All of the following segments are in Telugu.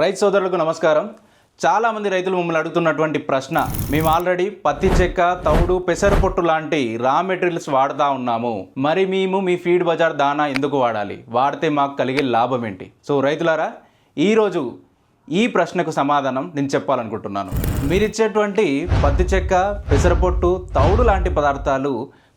రైతు సోదరులకు నమస్కారం. చాలామంది రైతులు మమ్మల్ని అడుగుతున్నటువంటి ప్రశ్న మేము ఆల్రెడీ పత్తి చెక్క తౌడు పెసరపొట్టు లాంటి రా మెటీరియల్స్ వాడుతూ ఉన్నాము. మరి మేము మీ ఫీడ్ బజార్ దానా ఎందుకు వాడాలి? వాడితే మాకు కలిగే లాభం ఏంటి? సో రైతులారా ఈరోజు ఈ ప్రశ్నకు సమాధానం నేను చెప్పాలనుకుంటున్నాను. మీరు ఇచ్చేటువంటి పత్తి చెక్క పెసరపొట్టు తౌడు లాంటి పదార్థాలు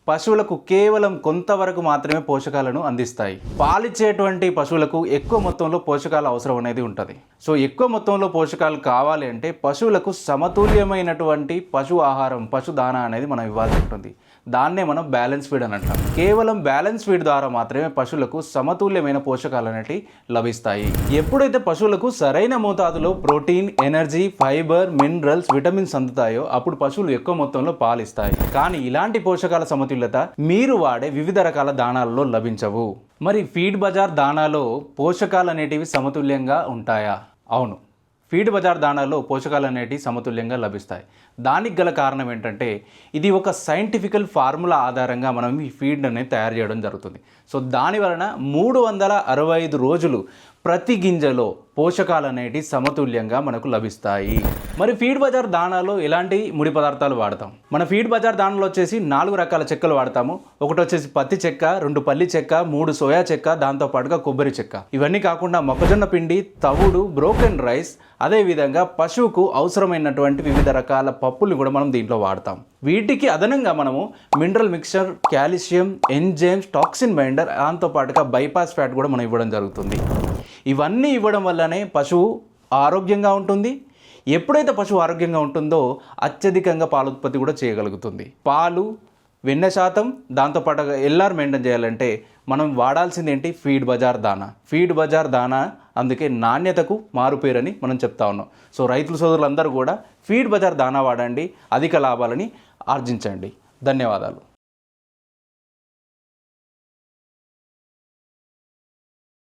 పశువులకు కేవలం కొంతవరకు మాత్రమే పోషకాలను అందిస్తాయి. పాలిచ్చేటువంటి పశువులకు ఎక్కువ మొత్తంలో పోషకాలు అవసరం అనేది ఉంటుంది. సో ఎక్కువ మొత్తంలో పోషకాలు కావాలి అంటే పశువులకు సమతుల్యమైనటువంటి పశు ఆహారం పశు దానా అనేది మనం ఇవ్వాల్సి ఉంటుంది. దాన్నే మనం బ్యాలెన్స్ ఫీడ్ అని అంటాం. కేవలం బ్యాలెన్స్ ఫీడ్ ద్వారా మాత్రమే పశువులకు సమతుల్యమైన పోషకాలు అనేవి లభిస్తాయి. ఎప్పుడైతే పశువులకు సరైన మోతాదులో protein energy fibre minerals vitamins అందుతాయో అప్పుడు పశువులు ఎక్కువ మొత్తంలో పాలిస్తాయి. కానీ ఇలాంటి పోషకాల సమతుల్యత మీరు వాడే వివిధ రకాల దానాలలో లభించవు. మరి ఫీడ్ బజార్ దానాలో పోషకాలు అనేటివి సమతుల్యంగా ఉంటాయా? అవును. ఫీడ్ బజార్ దానాలో పోషకాలు అనేటివి సమతుల్యంగా లభిస్తాయి. దానికి గల కారణం ఏంటంటే ఇది ఒక సైంటిఫికల్ ఫార్ములా ఆధారంగా మనం ఈ ఫీడ్ అనేది తయారు చేయడం జరుగుతుంది. సో దాని వలన మూడు వందల అరవై ఐదు రోజులు ప్రతి గింజలో పోషకాలు అనేటివి సమతుల్యంగా మనకు లభిస్తాయి. మరి ఫీడ్ బజార్ దానాలో ఎలాంటి ముడి పదార్థాలు వాడతాం? మన ఫీడ్ బజార్ దానాలో వచ్చేసి నాలుగు రకాల చెక్కలు వాడతాము. ఒకటి వచ్చేసి పత్తి చెక్క రెండు పల్లి చెక్క మూడు సోయా చెక్క దాంతోపాటుగా కొబ్బరి చెక్క. ఇవన్నీ కాకుండా మొక్కజొన్న పిండి తవుడు బ్రోకెన్ రైస్ అదేవిధంగా పశువుకు అవసరమైనటువంటి వివిధ రకాల పప్పులు కూడా మనం దీంట్లో వాడతాం. వీటికి అదనంగా మనము mineral mixture calcium enzymes toxin binder దాంతో పాటుగా బైపాస్ ఫ్యాట్ కూడా మనం ఇవ్వడం జరుగుతుంది. ఇవన్నీ ఇవ్వడం వల్లనే పశువు ఆరోగ్యంగా ఉంటుంది. ఎప్పుడైతే పశువు ఆరోగ్యంగా ఉంటుందో అత్యధికంగా పాల ఉత్పత్తి కూడా చేయగలుగుతుంది. పాలు వెన్న శాతం దాంతోపాటు ఎల్ఆర్ మెయింటైన్ చేయాలంటే మనం వాడాల్సింది ఏంటి? ఫీడ్ బజార్ దానా. ఫీడ్ బజార్ దానా అందుకే నాణ్యతకు మారుపేరని మనం చెప్తా ఉన్నాం. సో రైతుల సోదరులందరూ కూడా ఫీడ్ బజార్ దానా వాడండి అధిక లాభాలని ఆర్జించండి. ధన్యవాదాలు.